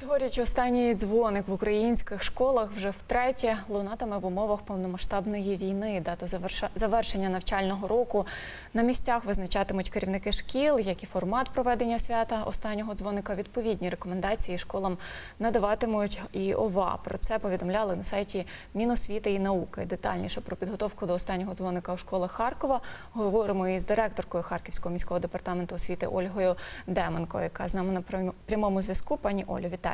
Цьогоріч останній дзвоник в українських школах вже втретє лунатиме в умовах повномасштабної війни. Дату завершення навчального року на місцях визначатимуть керівники шкіл, як і формат проведення свята останнього дзвоника. Відповідні рекомендації школам надаватимуть і ОВА. Про це повідомляли на сайті Міносвіти і науки. Детальніше про підготовку до останнього дзвоника у школах Харкова говоримо із директоркою Харківського міського департаменту освіти Ольгою Деменко, яка з нами на прям- прямому зв'язку. Пані Олю, вітаю.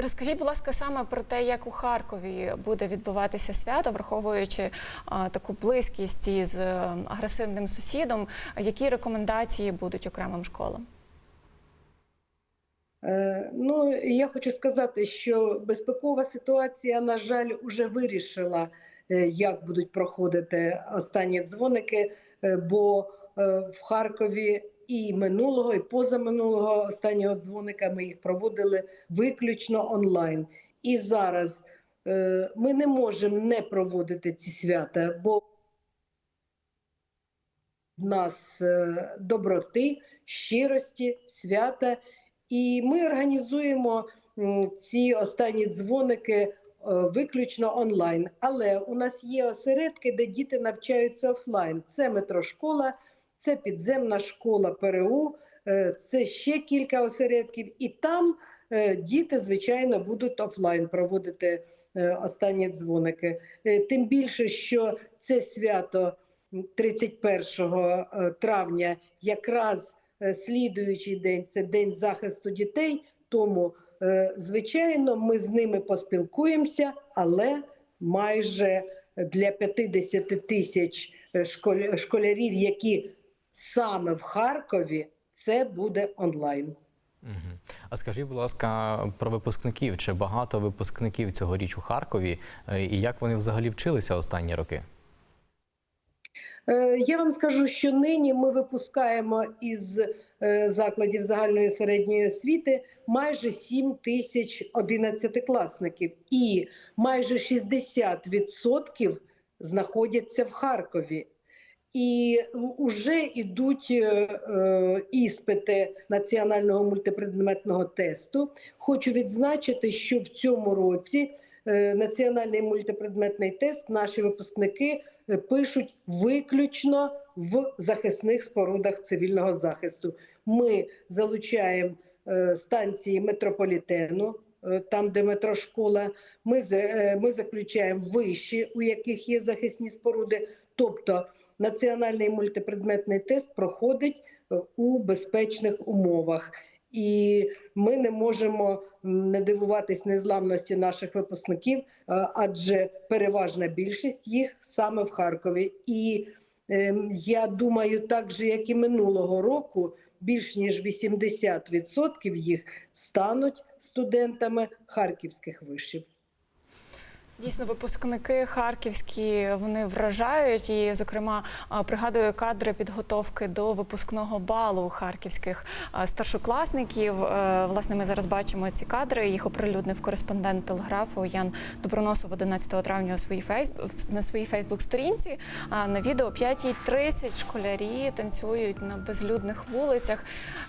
Розкажіть, будь ласка, саме про те, як у Харкові буде відбуватися свято, враховуючи а, таку близькість із е, агресивним сусідом. Які рекомендації будуть окремим школам? Е, Ну, я хочу сказати, що безпекова ситуація, на жаль, вже вирішила, е, як будуть проходити останні дзвоники, бо в Харкові і минулого, і позаминулого останнього дзвоника ми їх проводили виключно онлайн. І зараз е, ми не можемо не проводити ці свята, бо в нас е, доброти, щирості, свята. І ми організуємо м, ці останні дзвоники е, виключно онлайн. Але у нас є осередки, де діти навчаються офлайн. Це метрошкола, це підземна школа ПРУ, е, це ще кілька осередків. І там е, діти, звичайно, будуть офлайн проводити е, останні дзвоники. Тим більше, що це свято 31 е, травня якраз слідуючий день це день захисту дітей. Тому, звичайно, ми з ними поспілкуємося, але майже для 50 тисяч школярів, які саме в Харкові, це буде онлайн. А скажіть, будь ласка, про випускників. Чи багато випускників цьогоріч у Харкові, Е, і як вони взагалі вчилися останні роки? Е, Я вам скажу, що нині ми випускаємо із е, закладів загальної середньої освіти майже 7 тисяч одинадцятикласників, і майже 60% знаходяться в Харкові. І вже йдуть е, е, іспити національного мультипредметного тесту. Хочу відзначити, що в цьому році е, національний мультипредметний тест наші випускники е, пишуть виключно в захисних спорудах цивільного захисту. Ми залучаємо е, станції метрополітену, е, там, де метрошкола. Ми, ми заключаємо виші, у яких є захисні споруди. Тобто національний мультипредметний тест проходить е, у безпечних умовах. І ми не можемо не дивуватись незламності наших випускників, е, адже переважна більшість їх саме в Харкові. І ем, я думаю, так же як і минулого року, більш ніж 80% їх стануть студентами харківських вишів. Дійсно, випускники харківські вони вражають. І, зокрема, пригадую кадри підготовки до випускного балу харківських старшокласників. Е, Власне, ми зараз бачимо ці кадри. Їх оприлюднив кореспондент телеграфу Ян Доброносов 11 травня у своїй фейс... на своїй фейсбук-сторінці. На відео о 5.30 школярі танцюють на безлюдних вулицях.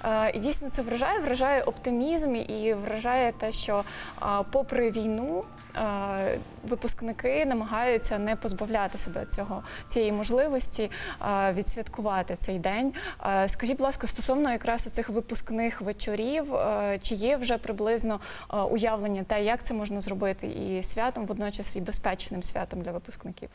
Е, І дійсно це вражає, вражає оптимізм і вражає те, що попри війну. Випускники намагаються не позбавляти себе цього цієї можливості відсвяткувати цей день. Скажіть, будь ласка, стосовно якраз цих випускних вечорів, чи є вже приблизно уявлення те, як це можна зробити і святом, водночас і безпечним святом для випускників?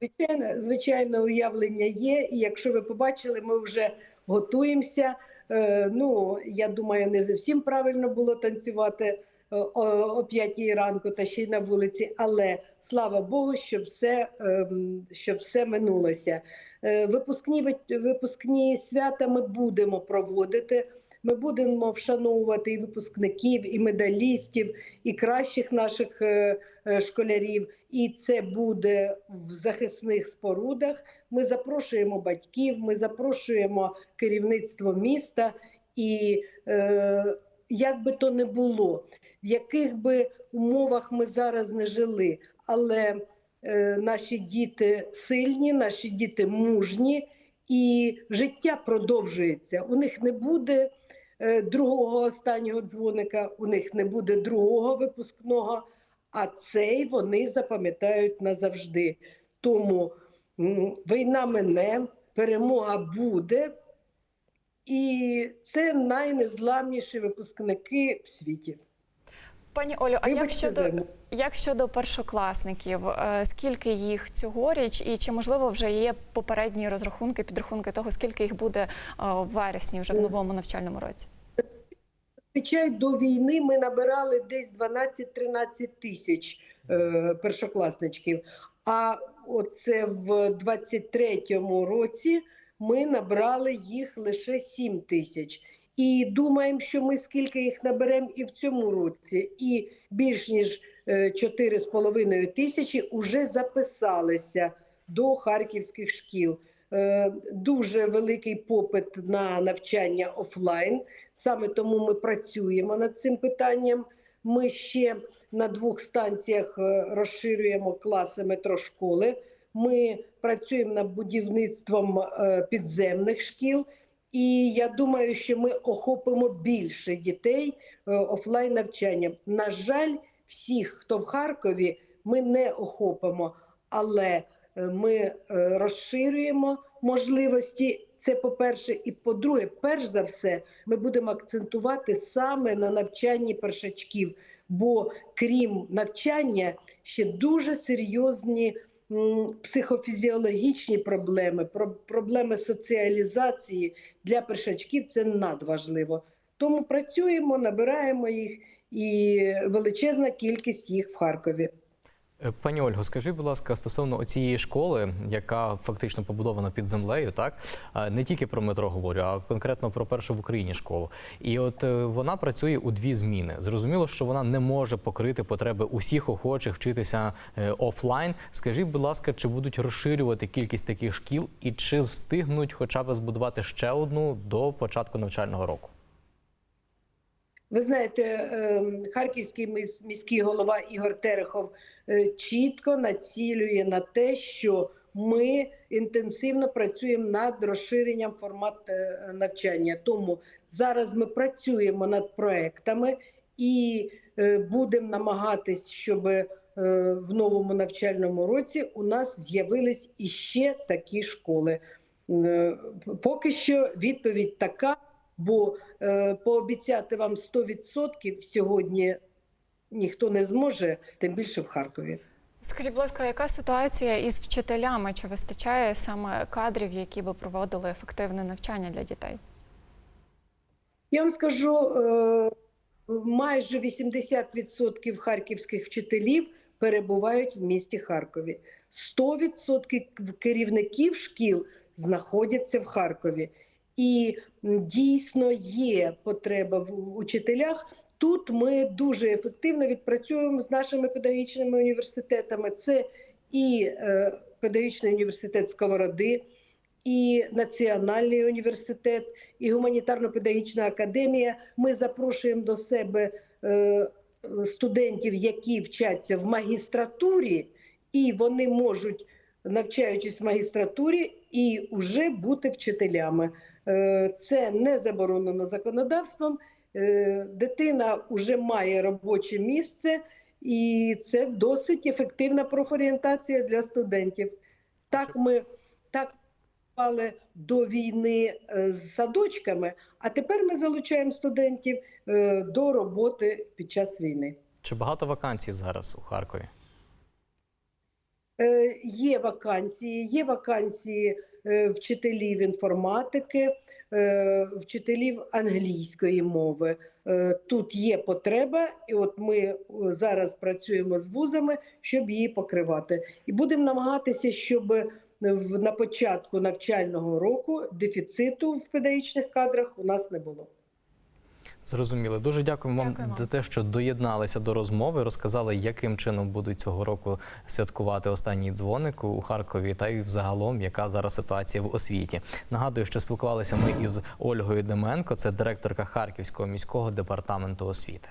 Звичайно, звичайно, уявлення є. І якщо ви побачили, ми вже готуємося. Е, ну, я думаю, не зовсім правильно було танцювати о, о 5 ранку та ще й на вулиці, але слава Богу, що все, ем, що все минулося. Е, Випускні, випускні свята ми будемо проводити. Ми будемо вшановувати і випускників, і медалістів, і кращих наших е, е, школярів. І це буде в захисних спорудах. Ми запрошуємо батьків, ми запрошуємо керівництво міста. І е, як би то не було, в яких би умовах ми зараз не жили, але е, наші діти сильні, наші діти мужні, і життя продовжується. У них не буде е, другого останнього дзвоника, у них не буде другого випускного, а цей вони запам'ятають назавжди. Тому війна мине, перемога буде. І це найнезламніші випускники в світі. Пані Олю, а як щодо як щодо першокласників? Е, Скільки їх цьогоріч, і чи можливо вже є попередні розрахунки, підрахунки того, скільки їх буде е, в вересні, вже в новому навчальному році? Зазвичай до війни ми набирали десь 12-13 тисяч е, першокласничків. А оце в 23-му році ми набрали їх лише 7 тисяч. І думаємо, що ми скільки їх наберемо і в цьому році, і більш ніж е, 4,5 тисячі вже записалися до харківських шкіл. Е, Дуже великий попит на навчання офлайн. Саме тому ми працюємо над цим питанням. Ми ще на двох станціях е, розширюємо класи метрошколи. Ми працюємо над будівництвом е, підземних шкіл. І я думаю, що ми охопимо більше дітей е, офлайн навчанням. На жаль, всіх, хто в Харкові, ми не охопимо, але е, ми е, розширюємо можливості. Це по-перше, і по-друге, перш за все, ми будемо акцентувати саме на навчанні першачків. Бо крім навчання, ще дуже серйозні психофізіологічні проблеми, про- проблеми соціалізації для першачків це надважливо. Тому працюємо, набираємо їх, і величезна кількість їх в Харкові. Е, Пані Ольго, скажіть, будь ласка, стосовно цієї школи, яка фактично побудована під землею, так не тільки про метро говорю, а конкретно про першу в Україні школу. І от е, вона працює у дві зміни. Зрозуміло, що вона не може покрити потреби усіх охочих вчитися е, офлайн. Скажіть, будь ласка, чи будуть розширювати кількість таких шкіл, і чи встигнуть хоча б збудувати ще одну до початку навчального року? Ви знаєте, ем, харківський міс- міський голова Ігор Терехов е, чітко націлює на те, що ми інтенсивно працюємо над розширенням формат е, навчання. Тому зараз ми працюємо над проектами і е, будемо намагатись, щоб в новому навчальному році у нас з'явились іще такі школи. Поки що відповідь така. Бо е, пообіцяти вам 100% сьогодні ніхто не зможе, тим більше в Харкові. Скажіть, будь ласка, яка ситуація із вчителями? Чи вистачає саме кадрів, які би проводили ефективне навчання для дітей? Я вам скажу, е, майже 80% харківських вчителів перебувають в місті Харкові. 100% керівників шкіл знаходяться в Харкові. І дійсно є потреба в учителях. Тут ми дуже ефективно відпрацьовуємо з нашими педагогічними університетами. Це і е, педагогічний університет Сковороди, і Національний університет, і гуманітарно-педагогічна академія. Ми запрошуємо до себе е, студентів, які вчаться в магістратурі, і вони можуть, навчаючись в магістратурі, і вже бути вчителями. Е, Це не заборонено законодавством. Е, Дитина вже має робоче місце, і це досить ефективна профорієнтація для студентів. Так ми так працювали до війни е, з садочками, а тепер ми залучаємо студентів до роботи під час війни. Чи багато вакансій зараз у Харкові? Є вакансії, є вакансії вчителів інформатики, е, вчителів англійської мови. Е, Тут є потреба, і от ми е, зараз працюємо з вузами, щоб її покривати. І будемо намагатися, щоб на початку навчального року дефіциту в педагогічних кадрах у нас не було. Зрозуміло. Дуже дякуємо вам Дякуємо. за те, що доєдналися до розмови, розказали, яким чином будуть цього року святкувати останній дзвоник у Харкові, та й взагалом, яка зараз ситуація в освіті. Нагадую, що спілкувалися ми із Ольгою Деменко, це директорка Харківського міського департаменту освіти.